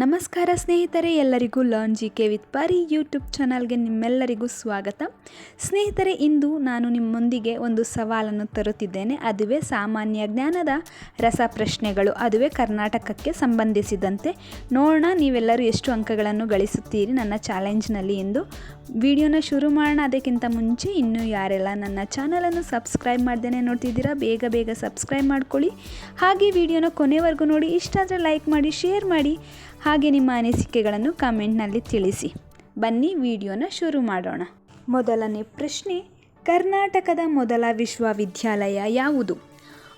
ನಮಸ್ಕಾರ ಸ್ನೇಹಿತರೆ, ಎಲ್ಲರಿಗೂ learn G K with Pari YouTube ಚಾನಲ್ಗೆ ನಿಮ್ಮೆಲ್ಲರಿಗೂ ಸ್ವಾಗತ. ಸ್ನೇಹಿತರೆ, ಇಂದು ನಾನು ನಿಮ್ಮೊಂದಿಗೆ ಒಂದು ಸವಾಲನ್ನು ತರುತ್ತಿದ್ದೇನೆ. ಅದುವೇ ಸಾಮಾನ್ಯ ಜ್ಞಾನದ ರಸಪ್ರಶ್ನೆಗಳು ಅದುವೇ ಕರ್ನಾಟಕಕ್ಕೆ ಸಂಬಂಧಿಸಿದಂತೆ. ನೋಡೋಣ, ನೀವೆಲ್ಲರೂ ಎಷ್ಟು ಅಂಕಗಳನ್ನು ಗಳಿಸುತ್ತೀರಿ ನನ್ನ ಚಾಲೆಂಜ್ನಲ್ಲಿ ಎಂದು. ವಿಡಿಯೋನ ಶುರು ಮಾಡೋಣ. ಅದಕ್ಕಿಂತ ಮುಂಚೆ ಇನ್ನೂ ಯಾರೆಲ್ಲ ನನ್ನ ಚಾನಲನ್ನು ಸಬ್ಸ್ಕ್ರೈಬ್ ಮಾಡ್ದೇನೆ ನೋಡ್ತಿದ್ದೀರಾ, ಬೇಗ ಬೇಗ ಸಬ್ಸ್ಕ್ರೈಬ್ ಮಾಡ್ಕೊಳ್ಳಿ. ಹಾಗೆ ವಿಡಿಯೋನ ಕೊನೆವರೆಗೂ ನೋಡಿ. ಇಷ್ಟ ಆದರೆ ಲೈಕ್ ಮಾಡಿ, ಶೇರ್ ಮಾಡಿ. ಹಾಗೆ ನಿಮ್ಮ ಅನಿಸಿಕೆಗಳನ್ನು ಕಾಮೆಂಟ್ನಲ್ಲಿ ತಿಳಿಸಿ. ಬನ್ನಿ ವಿಡಿಯೋನ ಶುರು ಮಾಡೋಣ. ಮೊದಲನೇ ಪ್ರಶ್ನೆ, ಕರ್ನಾಟಕದ ಮೊದಲ ವಿಶ್ವವಿದ್ಯಾಲಯ ಯಾವುದು?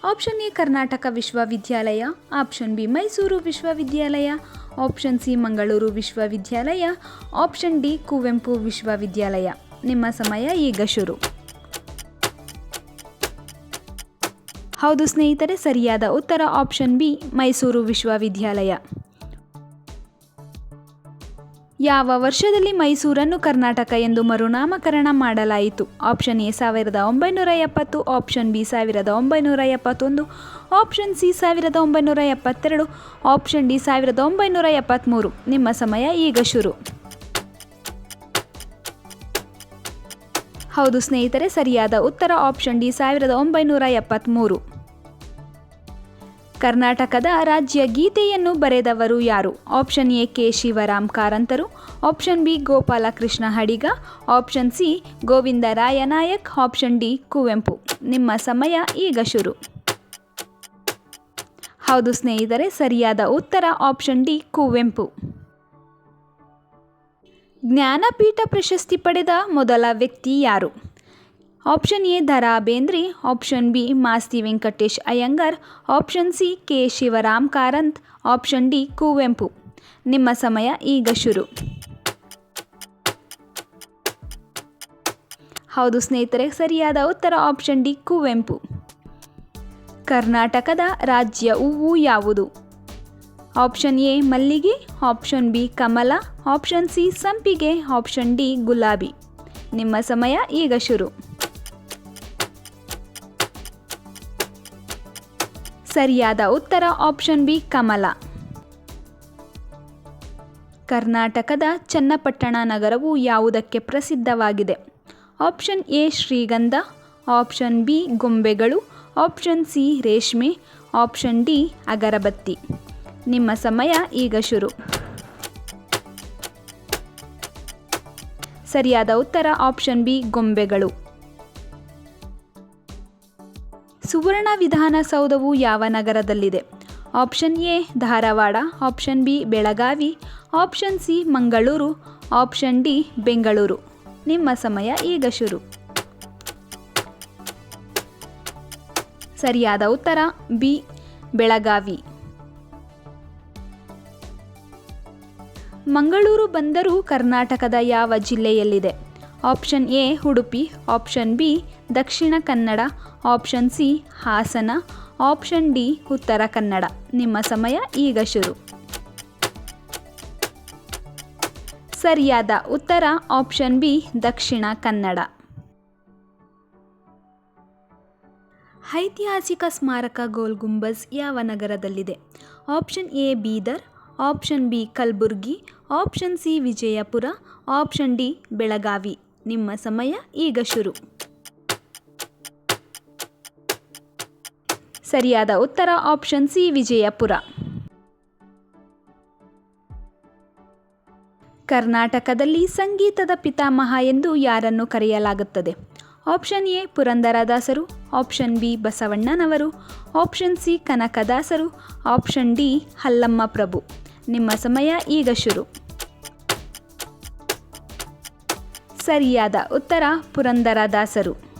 ಆಪ್ಷನ್ ಎ, ಕರ್ನಾಟಕ ವಿಶ್ವವಿದ್ಯಾಲಯ. ಆಪ್ಷನ್ ಬಿ, ಮೈಸೂರು ವಿಶ್ವವಿದ್ಯಾಲಯ. ಆಪ್ಷನ್ ಸಿ, ಮಂಗಳೂರು ವಿಶ್ವವಿದ್ಯಾಲಯ. ಆಪ್ಷನ್ ಡಿ, ಕುವೆಂಪು ವಿಶ್ವವಿದ್ಯಾಲಯ. ನಿಮ್ಮ ಸಮಯ ಈಗ ಶುರು. ಹೌದು ಸ್ನೇಹಿತರೆ, ಸರಿಯಾದ ಉತ್ತರ ಆಪ್ಷನ್ ಬಿ, ಮೈಸೂರು ವಿಶ್ವವಿದ್ಯಾಲಯ. ಯಾವ ವರ್ಷದಲ್ಲಿ ಮೈಸೂರನ್ನು ಕರ್ನಾಟಕ ಎಂದು ಮರುನಾಮಕರಣ ಮಾಡಲಾಯಿತು? ಆಪ್ಷನ್ ಎ ಸಾವಿರದ ಒಂಬೈನೂರ ಎಪ್ಪತ್ತು, ಆಪ್ಷನ್ ಬಿ ಸಾವಿರದ ಒಂಬೈನೂರ ಎಪ್ಪತ್ತೊಂದು, ಆಪ್ಷನ್ ಸಿ ಸಾವಿರದ ಒಂಬೈನೂರ ಎಪ್ಪತ್ತೆರಡು, ಆಪ್ಷನ್ ಡಿ ಸಾವಿರದ ಒಂಬೈನೂರ ಎಪ್ಪತ್ತ್ಮೂರು ನಿಮ್ಮ ಸಮಯ ಈಗ ಶುರು. ಹೌದು ಸ್ನೇಹಿತರೆ, ಸರಿಯಾದ ಉತ್ತರ ಆಪ್ಷನ್ ಡಿ ಸಾವಿರದ ಒಂಬೈನೂರ ಎಪ್ಪತ್ತ್ಮೂರು ಕರ್ನಾಟಕದ ರಾಜ್ಯ ಗೀತೆಯನ್ನು ಬರೆದವರು ಯಾರು? ಆಪ್ಷನ್ ಎ ಕೆ ಶಿವರಾಮ್ ಕಾರಂತರು option B Gopalakrishna Adiga option C Govinda Raya Nayak option D Kuvempu. ನಿಮ್ಮ ಸಮಯ ಈಗ ಶುರು. ಹೌದು ಸ್ನೇಹಿತರೆ, ಸರಿಯಾದ ಉತ್ತರ ಆಪ್ಷನ್ ಡಿ ಕುವೆಂಪು. ಜ್ಞಾನಪೀಠ ಪ್ರಶಸ್ತಿ ಪಡೆದ ಮೊದಲ ವ್ಯಕ್ತಿ ಯಾರು? Option A Da Ra Bendre, option B Masti Venkatesh Iyengar, option C K Shivaram Karanth, option D Kuvempu. ನಿಮ್ಮ ಸಮಯ ಈಗ ಶುರು. ಹೌದು ಸ್ನೇಹಿತರೆ, ಸರಿಯಾದ ಉತ್ತರ ಆಪ್ಷನ್ ಡಿ ಕುವೆಂಪು. ಕರ್ನಾಟಕದ ರಾಜ್ಯ ಹೂವು ಯಾವುದು? ಆಪ್ಷನ್ ಎ ಮಲ್ಲಿಗೆ, ಆಪ್ಷನ್ ಬಿ ಕಮಲ, ಆಪ್ಷನ್ ಸಿ ಸಂಪಿಗೆ, ಆಪ್ಷನ್ ಡಿ ಗುಲಾಬಿ. ನಿಮ್ಮ ಸಮಯ ಈಗ ಶುರು. ಸರಿಯಾದ ಉತ್ತರ ಆಪ್ಷನ್ ಬಿ ಕಮಲ. ಕರ್ನಾಟಕದ ಚನ್ನಪಟ್ಟಣ ನಗರವು ಯಾವುದಕ್ಕೆ ಪ್ರಸಿದ್ಧವಾಗಿದೆ? ಆಪ್ಷನ್ ಎ ಶ್ರೀಗಂಧ, ಆಪ್ಷನ್ ಬಿ ಗೊಂಬೆಗಳು, ಆಪ್ಷನ್ ಸಿ ರೇಷ್ಮೆ, ಆಪ್ಷನ್ ಡಿ ಅಗರಬತ್ತಿ. ನಿಮ್ಮ ಸಮಯ ಈಗ ಶುರು. ಸರಿಯಾದ ಉತ್ತರ ಆಪ್ಷನ್ ಬಿ ಗೊಂಬೆಗಳು. ಸುವರ್ಣ ವಿಧಾನಸೌಧವು ಯಾವ ನಗರದಲ್ಲಿದೆ? Option A, Dharwad, option B, Belagavi, option C, Mangaluru, option D, Bengaluru. ನಿಮ್ಮ ಸಮಯ ಈಗ ಶುರು. ಸರಿಯಾದ ಉತ್ತರ, ಬಿ, ಬೆಳಗಾವಿ. ಮಂಗಳೂರು ಬಂದರು ಕರ್ನಾಟಕದ ಯಾವ ಜಿಲ್ಲೆಯಲ್ಲಿದೆ? Option A Udupi, option B Dakshina Kannada, option C Hassan, option D Uttara Kannada. ನಿಮ್ಮ ಸಮಯ ಈಗ ಶುರು. ಸರಿಯಾದ ಉತ್ತರ, ಆಪ್ಷನ್ ಬಿ ದಕ್ಷಿಣ ಕನ್ನಡ. ಐತಿಹಾಸಿಕ ಸ್ಮಾರಕ ಗೋಲ್ ಗುಂಬಜ್ ಯಾವ ನಗರದಲ್ಲಿದೆ? Option A Bidar, option B Kalaburagi, option C Vijayapura, option D Belagavi. ನಿಮ್ಮ ಸಮಯ ಈಗ ಶುರು. ಸರಿಯಾದ ಉತ್ತರ ಆಪ್ಷನ್ ಸಿ ವಿಜಯಪುರ. ಕರ್ನಾಟಕದಲ್ಲಿ ಸಂಗೀತದ ಪಿತಾಮಹ ಎಂದು ಯಾರನ್ನು ಕರೆಯಲಾಗುತ್ತದೆ? ಆಪ್ಷನ್ ಎ ಪುರಂದರದಾಸರು, ಆಪ್ಷನ್ ಬಿ ಬಸವಣ್ಣನವರು, ಆಪ್ಷನ್ ಸಿ ಕನಕದಾಸರು, ಆಪ್ಷನ್ ಡಿ ಹಲ್ಲಮ್ಮ ಪ್ರಭು. ನಿಮ್ಮ ಸಮಯ ಈಗ ಶುರು. ಸರಿಯಾದ ಉತ್ತರ ಪುರಂದರದಾಸರು.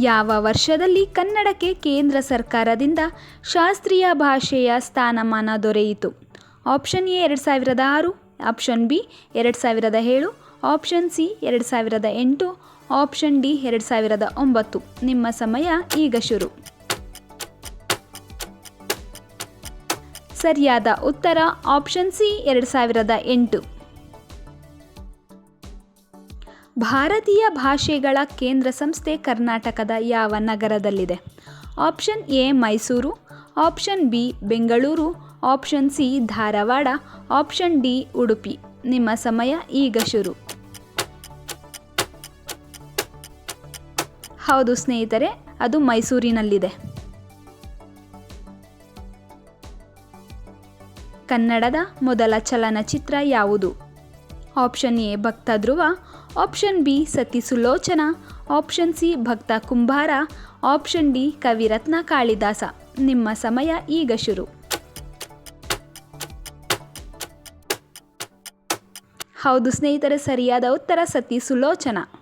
ಯಾವ ವರ್ಷದಲ್ಲಿ ಕನ್ನಡಕ್ಕೆ ಕೇಂದ್ರ ಸರ್ಕಾರದಿಂದ ಶಾಸ್ತ್ರೀಯ ಭಾಷೆಯ ಸ್ಥಾನಮಾನ ದೊರೆಯಿತು? ಆಪ್ಷನ್ ಎ ಎರಡು ಸಾವಿರದ ಆರು, ಆಪ್ಷನ್ ಬಿ ಎರಡು ಸಾವಿರದ ಏಳು, ಆಪ್ಷನ್ ಸಿ ಎರಡು ಸಾವಿರದ ಎಂಟು, ಆಪ್ಷನ್ ಡಿ ಎರಡು ಸಾವಿರದ ಒಂಬತ್ತು. ನಿಮ್ಮ ಸಮಯ ಈಗ ಶುರು. ಸರಿಯಾದ ಉತ್ತರ ಆಪ್ಷನ್ ಸಿ ಎರಡು ಸಾವಿರದ ಎಂಟು. ಭಾರತೀಯ ಭಾಷೆಗಳ ಕೇಂದ್ರ ಸಂಸ್ಥೆ ಕರ್ನಾಟಕದ ಯಾವ ನಗರದಲ್ಲಿದೆ? Option A Mysuru, option B Bengaluru, option C Dharwad, option D Udupi. ನಿಮ್ಮ ಸಮಯ ಈಗ ಶುರು. ಹೌದು ಸ್ನೇಹಿತರೆ, ಅದು ಮೈಸೂರಿನಲ್ಲಿದೆ. ಕನ್ನಡದ ಮೊದಲ ಚಲನಚಿತ್ರ ಯಾವುದು? ಆಪ್ಷನ್ ಎ, ಭಕ್ತ ಧ್ರುವ. ಆಪ್ಷನ್ ಬಿ, ಸತಿ ಸುಲೋಚನ. ಆಪ್ಷನ್ ಸಿ, ಭಕ್ತ ಕುಂಬಾರ ಆಪ್ಷನ್ ಡಿ, ಕವಿರತ್ನ ಕಾಳಿದಾಸ. ನಿಮ್ಮ ಸಮಯ ಈಗ ಶುರು. ಹೌದು ಸ್ನೇಹಿತರೆ, ಸರಿಯಾದ ಉತ್ತರ ಸತಿ ಸುಲೋಚನಾ.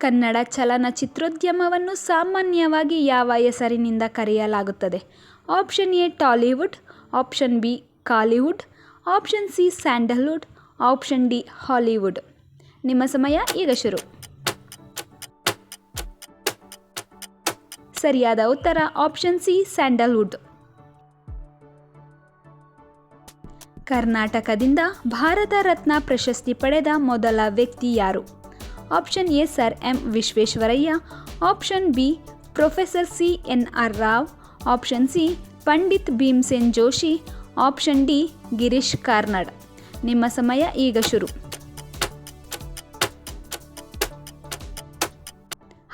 ಕನ್ನಡ ಚಲನಚಿತ್ರೋದ್ಯಮವನ್ನು ಸಾಮಾನ್ಯವಾಗಿ ಯಾವ ಹೆಸರಿನಿಂದ ಕರೆಯಲಾಗುತ್ತದೆ? Option A Tollywood, option B Kollywood, option C Sandalwood, option D Hollywood. ನಿಮ್ಮ ಸಮಯ ಈಗ ಶುರು. ಸರಿಯಾದ ಉತ್ತರ ಆಪ್ಷನ್ ಸಿ ಸ್ಯಾಂಡಲ್ವುಡ್. ಕರ್ನಾಟಕದಿಂದ ಭಾರತ ರತ್ನ ಪ್ರಶಸ್ತಿ ಪಡೆದ ಮೊದಲ ವ್ಯಕ್ತಿ ಯಾರು? Option A sir M Visvesvaraya option B professor C N R Rao option C Pandit Bhimsen Joshi option D Girish Karnad ನಿಮ್ಮ ಸಮಯ ಈಗ ಶುರು.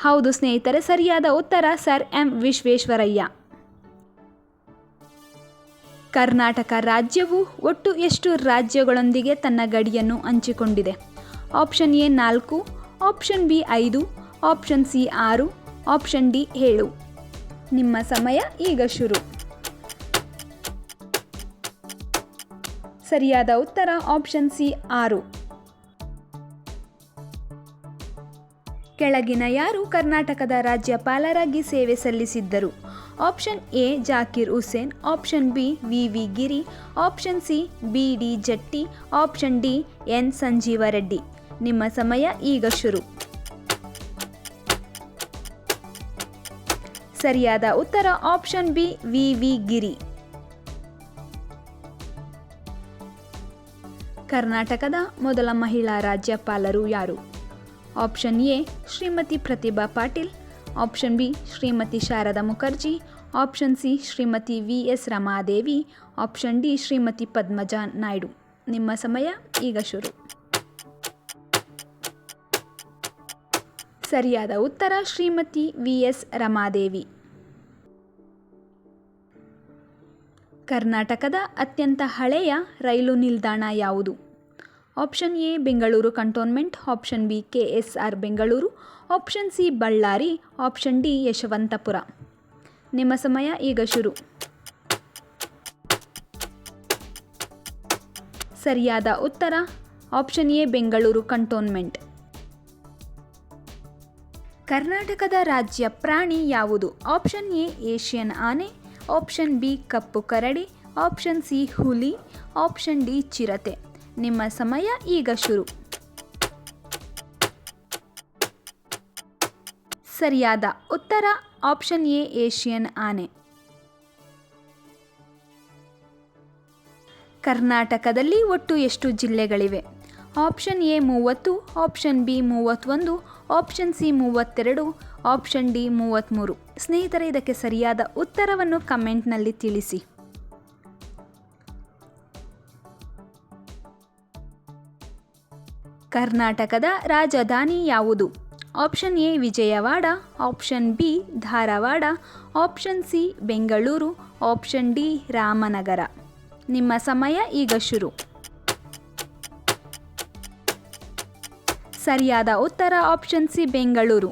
ಹೌದು ಸ್ನೇಹಿತರೆ, ಸರಿಯಾದ ಉತ್ತರ ಸರ್ ಎಂ ವಿಶ್ವೇಶ್ವರಯ್ಯ ಕರ್ನಾಟಕ ರಾಜ್ಯವು ಒಟ್ಟು ಎಷ್ಟು ರಾಜ್ಯಗಳೊಂದಿಗೆ ತನ್ನ ಗಡಿಯನ್ನು ಹಂಚಿಕೊಂಡಿದೆ? ಆಪ್ಷನ್ ಎ ನಾಲ್ಕು ಆಪ್ಷನ್ ಬಿ ಐದು, ಆಪ್ಷನ್ ಸಿ ಆರು, ಆಪ್ಷನ್ ಡಿ ಏಳು. ನಿಮ್ಮ ಸಮಯ ಈಗ ಶುರು. ಸರಿಯಾದ ಉತ್ತರ ಆಪ್ಷನ್ ಸಿ ಆರು. ಕೆಳಗಿನ ಯಾರು ಕರ್ನಾಟಕದ ರಾಜ್ಯಪಾಲರಾಗಿ ಸೇವೆ ಸಲ್ಲಿಸಿದ್ದರು? Option A Zakir Hussain, option B V V Giri, option C B D Jatti, option D N Sanjiva Reddy ನಿಮ್ಮ ಸಮಯ ಈಗ ಶುರು. ಸರಿಯಾದ ಉತ್ತರ option B, V V, Giri. ಕರ್ನಾಟಕದ ಮೊದಲ ಮಹಿಳಾ ರಾಜ್ಯಪಾಲರು ಯಾರು? Option A, Shrimati Pratibha Patil. Option B, Shrimati Sharada Mukherjee. Option C, Shrimati V S Ramadevi. Option D, Shrimati Padmaja Naidu. ನಿಮ್ಮ ಸಮಯ ಈಗ ಶುರು. ಸರಿಯಾದ ಉತ್ತರ ಶ್ರೀಮತಿ ವಿ ಎಸ್ ರಮಾದೇವಿ. ಕರ್ನಾಟಕದ ಅತ್ಯಂತ ಹಳೆಯ ರೈಲು ನಿಲ್ದಾಣ ಯಾವುದು? Option A, Bengaluru Cantonment, option B K S R Bengaluru, option C, Ballari, option D, Yesvantpur. ನಿಮ್ಮ ಸಮಯ ಈಗ ಶುರು. ಸರಿಯಾದ ಉತ್ತರ, ಆಪ್ಷನ್ ಎ, ಬೆಂಗಳೂರು ಕಂಟೋನ್ಮೆಂಟ್. ಕರ್ನಾಟಕದ ರಾಜ್ಯ ಪ್ರಾಣಿ ಯಾವುದು? ಆಪ್ಷನ್ ಎ, ಏಷ್ಯನ್ ಆನೆ, ಆಪ್ಷನ್ ಬಿ, ಕಪ್ಪು ಕರಡಿ, ಆಪ್ಷನ್ ಸಿ, ಹುಲಿ, ಆಪ್ಷನ್ ಡಿ, ಚಿರತೆ. ನಿಮ್ಮ ಸಮಯ ಈಗ ಶುರು. ಸರಿಯಾದ ಉತ್ತರ, ಆಪ್ಷನ್ ಎ, ಏಷ್ಯನ್ ಆನೆ. ಕರ್ನಾಟಕದಲ್ಲಿ ಒಟ್ಟು ಎಷ್ಟು ಜಿಲ್ಲೆಗಳಿವೆ? ಆಪ್ಷನ್ ಎ, ಮೂವತ್ತು, ಆಪ್ಷನ್ ಬಿ, ಮೂವತ್ತೊಂದು ಆಪ್ಷನ್ ಸಿ ಮೂವತ್ತೆರಡು, ಆಪ್ಷನ್ ಡಿ ಮೂವತ್ತ್ಮೂರು ಸ್ನೇಹಿತರೆ, ಇದಕ್ಕೆ ಸರಿಯಾದ ಉತ್ತರವನ್ನು ಕಮೆಂಟ್ನಲ್ಲಿ ತಿಳಿಸಿ. ಕರ್ನಾಟಕದ ರಾಜಧಾನಿ ಯಾವುದು? Option A, Vijayawada, option B, Dharwad, option C, Bengaluru, option D, Ramanagara. ನಿಮ್ಮ ಸಮಯ ಈಗ ಶುರು. ಸರಿಯಾದ ಉತ್ತರ ಆಪ್ಷನ್ ಸಿ ಬೆಂಗಳೂರು.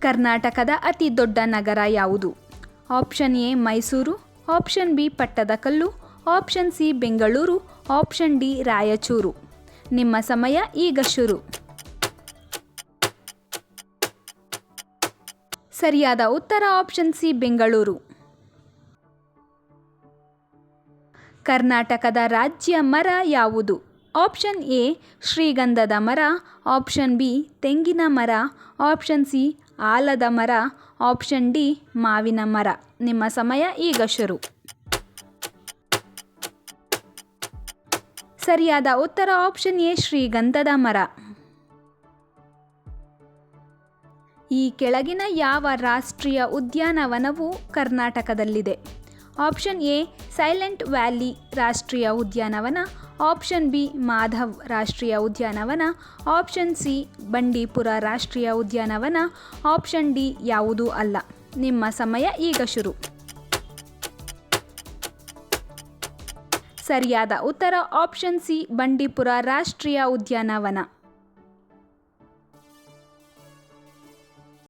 ಕರ್ನಾಟಕದ ಅತಿ ದೊಡ್ಡ ನಗರ ಯಾವುದು? Option A Mysuru option B Pattadakal option C Bengaluru option D Raichur. ನಿಮ್ಮ ಸಮಯ ಈಗ ಶುರು. ಸರಿಯಾದ ಉತ್ತರ ಆಪ್ಷನ್ ಸಿ ಬೆಂಗಳೂರು. ಕರ್ನಾಟಕದ ರಾಜ್ಯ ಮರ ಯಾವುದು? ಆಪ್ಷನ್ ಎ, ಶ್ರೀಗಂಧದ ಮರ. ಆಪ್ಷನ್ ಬಿ, ತೆಂಗಿನ ಮರ. ಆಪ್ಷನ್ ಸಿ, ಆಲದ ಮರ. ಆಪ್ಷನ್ ಡಿ, ಮಾವಿನ ಮರ. ನಿಮ್ಮ ಸಮಯ ಈಗ ಶುರು. ಸರಿಯಾದ ಉತ್ತರ ಆಪ್ಷನ್ ಎ, ಶ್ರೀಗಂಧದ ಮರ. ಈ ಕೆಳಗಿನ ಯಾವ ರಾಷ್ಟ್ರೀಯ ಉದ್ಯಾನವನವು ಕರ್ನಾಟಕದಲ್ಲಿದೆ? ಆಪ್ಷನ್ ಎ, ಸೈಲೆಂಟ್ ವ್ಯಾಲಿ ರಾಷ್ಟ್ರೀಯ ಉದ್ಯಾನವನ. ಆಪ್ಷನ್ ಬಿ, ಮಾಧವ್ ರಾಷ್ಟ್ರೀಯ ಉದ್ಯಾನವನ. ಆಪ್ಷನ್ ಸಿ, ಬಂಡೀಪುರ ರಾಷ್ಟ್ರೀಯ ಉದ್ಯಾನವನ. ಆಪ್ಷನ್ ಡಿ, ಯಾವುದೂ ಅಲ್ಲ. ನಿಮ್ಮ ಸಮಯ ಈಗ ಶುರು. ಸರಿಯಾದ ಉತ್ತರ, ಆಪ್ಷನ್ ಸಿ, ಬಂಡೀಪುರ ರಾಷ್ಟ್ರೀಯ ಉದ್ಯಾನವನ.